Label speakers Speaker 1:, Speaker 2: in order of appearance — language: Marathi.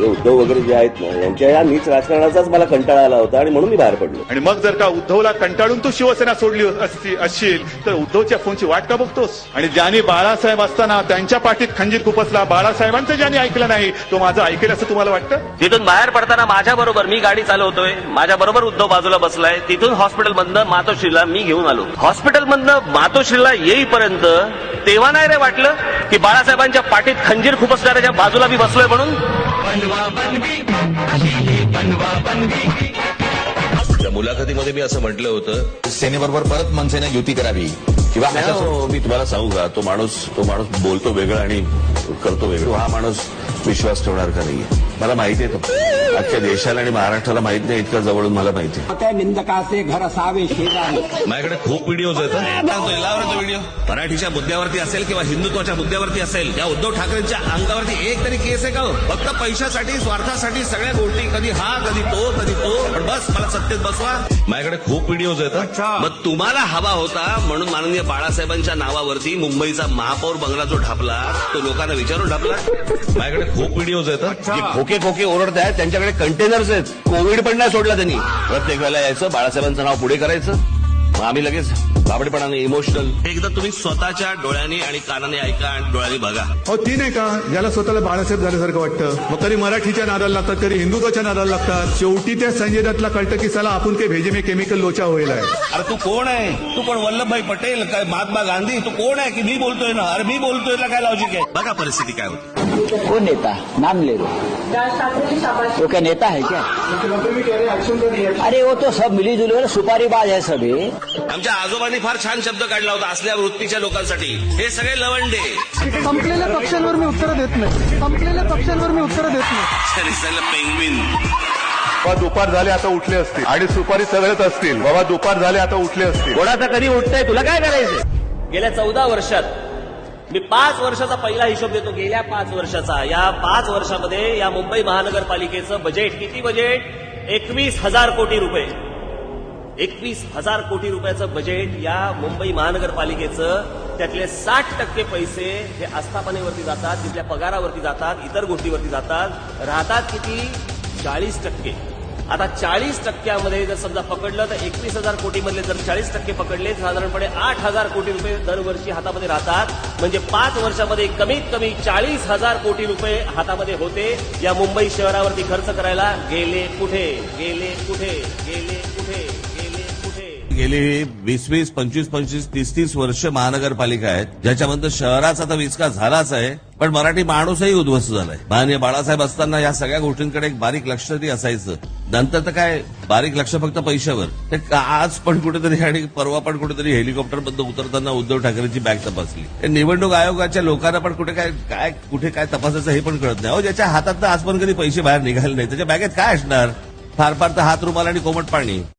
Speaker 1: हे उद्धव वगैरे जे आहेत ना यांच्या या नीच राजकारणाचाच मला कंटाळा आला होता आणि म्हणून मी बाहेर पडलो.
Speaker 2: आणि मग जर का उद्धवला कंटाळून तू शिवसेना सोडली असती असशील तर उद्धवच्या फोनची वाट का बघतोस? आणि ज्यांनी बाळासाहेब असताना त्यांच्या पाठीत खंजीर खुपसला बाळासाहेबांचं ज्यांनी ऐकलं नाही तो माझं ऐकेल असं तुम्हाला वाटतं?
Speaker 3: तिथून बाहेर पडताना माझ्या बरोबर मी गाडी चालवतोय माझ्या बरोबर उद्धव बाजूला बसलाय तिथून हॉस्पिटल मधनं मातोश्रीला मी घेऊन आलो. हॉस्पिटल मधनं मातोश्रीला येईपर्यंत तेव्हा नाही रे वाटलं की बाळासाहेबांच्या पाठीत खंजीर खुपसणाऱ्याच्या बाजूला मी बसलोय म्हणून?
Speaker 4: त्या मुलाखतीमध्ये मी असं म्हटलं होतं
Speaker 5: सेनेबरोबर परत मनसेने युती करावी. किंवा अशा
Speaker 1: हो, मी तुम्हाला सांगू का तो माणूस तो माणूस बोलतो वेगळं आणि करतो वेगळं. हा माणूस विश्वास ठेवणार का नाहीये? मला माहिती आहे तो. अख्ख्या देशाला आणि महाराष्ट्राला माहीत नाही इतकं जवळून मला माहिती आहे.
Speaker 6: त्या निंदकाचे घर असावे शेजारी.
Speaker 4: माझ्याकडे खूप व्हिडिओज आहेत व्हिडिओ मराठीच्या मुद्द्यावरती असेल किंवा हिंदुत्वाच्या मुद्द्यावरती असेल या उद्धव ठाकरेंच्या अंगावरती एक तरी केस आहे का हो? फक्त पैशासाठी स्वार्थासाठी सगळ्या गोष्टी कधी हा कधी तो कधी तो. पण बस मला सत्तेत बसवा. माझ्याकडे खूप व्हिडिओज आहेत मग तुम्हाला हवा होता म्हणून माननीय बाळासाहेबांच्या नावावरती मुंबईचा महापौर बंगला जो ढापला तो लोकांना विचारून ढापला. माझ्याकडे खूप व्हिडिओज आहेत
Speaker 1: जे खोके खोके ओरडत आहेत त्यांच्याकडे कंटेनर्स आहेत. कोविड पण नाही सोडला त्यांनी. प्रत्येक वेळेला यायचं बाळासाहेबांचं नाव पुढे करायचं. मग आम्ही लगेच बाबडेपणाने इमोशनल
Speaker 4: एकदा तुम्ही स्वतःच्या डोळ्यांनी आणि कानाने ऐका आणि डोळ्यांनी बघा.
Speaker 2: हो ती नाही का? ज्याला स्वतःला बाळासाहेब झाल्यासारखं वाटतं. मग कधी मराठीच्या नादाला लागतात कधी हिंदुत्वाच्या नादाला लागतात. शेवटी त्या संजय दत्तला कळतं की साला आपण काही भेजे में केमिकल लोचा होईल आहे.
Speaker 4: अरे तू कोण आहे? तू कोण? वल्लभभाई पटेल काय महात्मा गांधी? तू कोण आहे की मी बोलतोय ना? अरे मी बोलतोय ना काय लॉजिक आहे? बघा परिस्थिती काय होती.
Speaker 6: वो नेता? नाम ले लो. वो क्या नेता है क्या? अरे वो तो सब मिली जुली सुपारीबाज है सभी.
Speaker 4: आमच्या आजोबांनी फार छान शब्द काढला होता असल्या वृत्तीच्या लोकांसाठी. हे सगळे लवंडे.
Speaker 7: संपलेल्या पक्षांवर मी उत्तरं देत नाही. संपलेल्या पक्षांवर मी उत्तरं देत नाही.
Speaker 2: दुपार झाले आता उठले असतील. आणि सुपारी सगळेच असतील. बाबा दुपार झाले आता उठले असतील.
Speaker 1: कोणाचा कधी उठतंय? तुला काय करायचं
Speaker 3: गेल्या चौदा वर्षात मी पाच वर्षाचा पहिला हिशोब देतो गेल्या पाच वर्षाचा. या पाच वर्षामध्ये या मुंबई महानगरपालिकेचं बजेट किती बजेट एकवीस हजार कोटी रुपये. एकवीस हजार कोटी रुपयाचं बजेट या मुंबई महानगरपालिकेचं. त्यातले साठ टक्के पैसे हे आस्थापनेवरती जातात तिथल्या पगारावरती जातात इतर गोष्टीवरती जातात. राहतात किती? चाळीस टक्के. आता चाळीस टक्क्यामध्ये जर समजा पकडलं तर एकवीस हजार कोटीमधले जर चाळीस टक्के पकडले साधारणपणे आठ हजार कोटी रुपये दरवर्षी हातामध्ये राहतात. म्हणजे पाच वर्षामध्ये कमीत कमी चाळीस हजार कोटी रुपये हातामध्ये होते या मुंबई शहरावरती खर्च करायला. गेले कुठे? गेले कुठे? गेले कुठे? गेले
Speaker 8: गेली वीस वीस पंचवीस पंचवीस तीस तीस वर्ष महानगरपालिका आहेत. ज्याच्यामध्ये शहराचा तर विचका झालाच आहे पण मराठी माणूसही उद्ध्वस्त झालाय. माननीय बाळासाहेब असताना या सगळ्या गोष्टींकडे एक बारीक लक्ष तरी असायचं. नंतर तर काय बारीक लक्ष फक्त पैशावर. ते का- आज पण कुठेतरी आणि परवा पण कुठेतरी हेलिकॉप्टरबद्दल उतरताना उद्धव ठाकरेंची बॅग तपासली. निवडणूक आयोगाच्या लोकांना पण कुठे काय काय कुठे काय तपासायचं हे पण कळत नाही. अहो ज्याच्या हातात तर आज पण कधी पैसे बाहेर निघाले नाही त्याच्या बॅगेत काय असणार? फार फार तर हात रुमाल आणि कोमट पाणी.